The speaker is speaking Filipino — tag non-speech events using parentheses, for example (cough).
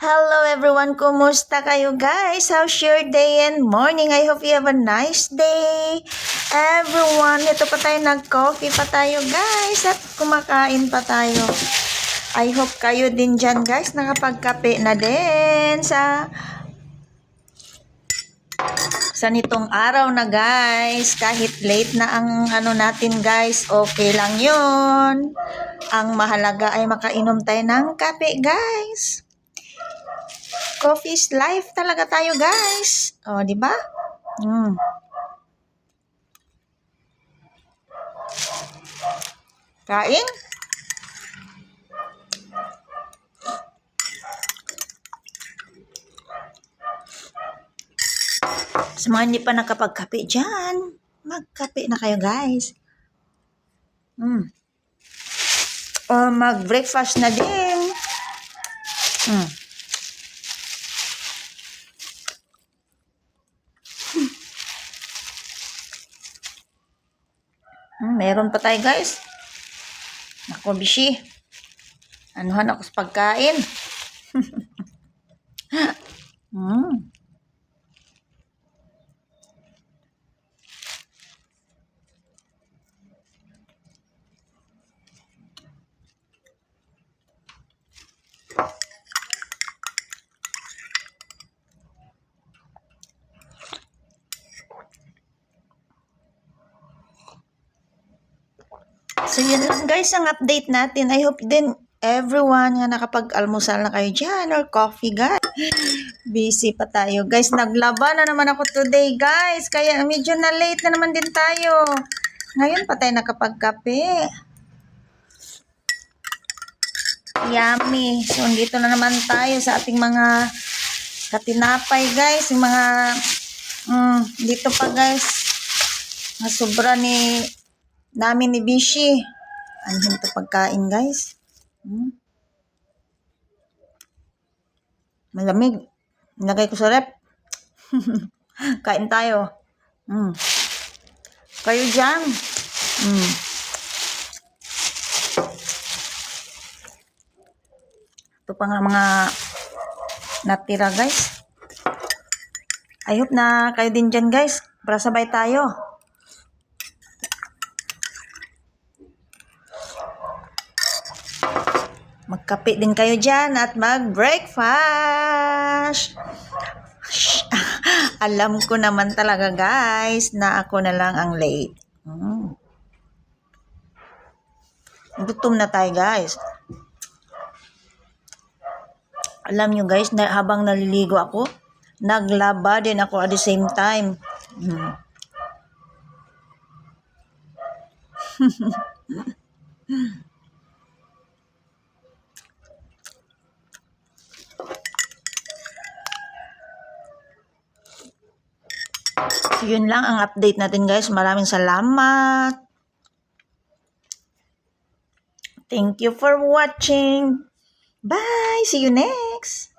Hello everyone, kumusta kayo guys? How's your day and morning? I hope you have a nice day. Everyone, ito pa tayo nag-coffee pa tayo guys at kumakain pa tayo. I hope kayo din dyan guys nakapagkape na din sa sa nitong araw na guys. Kahit late na ang ano natin guys, okay lang yon. Ang mahalaga ay makainom tayo ng kape guys. Coffee is life talaga tayo, guys. O, di ba? Mm. Kain? Sa mga hindi pa nakapagkape dyan, magkape na kayo, guys. Mm. O, mag-breakfast na din. Mm. Hmm, meron pa tayo guys. Ako, bishi. Anuhan ako sa pagkain. (laughs) hmm. So yun lang guys ang update natin. I hope din everyone nga nakapag-almusal na kayo dyan or coffee guys. Busy pa tayo. Guys, naglaba na naman ako today guys. Kaya medyo na late na naman din tayo. Ngayon pa tayo nakapagkape. Yummy. So, dito na naman tayo sa ating mga katinapay guys. Yung mga, mm, dito pa guys. Sobra ni namin ni Bishi. Ano to pagkain, guys? Hmm? Malamig. Nilagay ko sa rep. (laughs) Kain tayo. Hmm. Kayo dyan. Hmm. Ito pa nga mga natira, guys. I hope na kayo din dyan, guys. Para sabay tayo. Magkape din kayo dyan at mag-breakfast. (laughs) Alam ko naman talaga guys na ako na lang ang late. Mm. Gutom na tayo guys. Alam nyo guys, na habang naliligo ako, naglaba din ako at the same time. Mm. (laughs) So, yun lang ang update natin guys. Maraming salamat. Thank you for watching. Bye! See you next!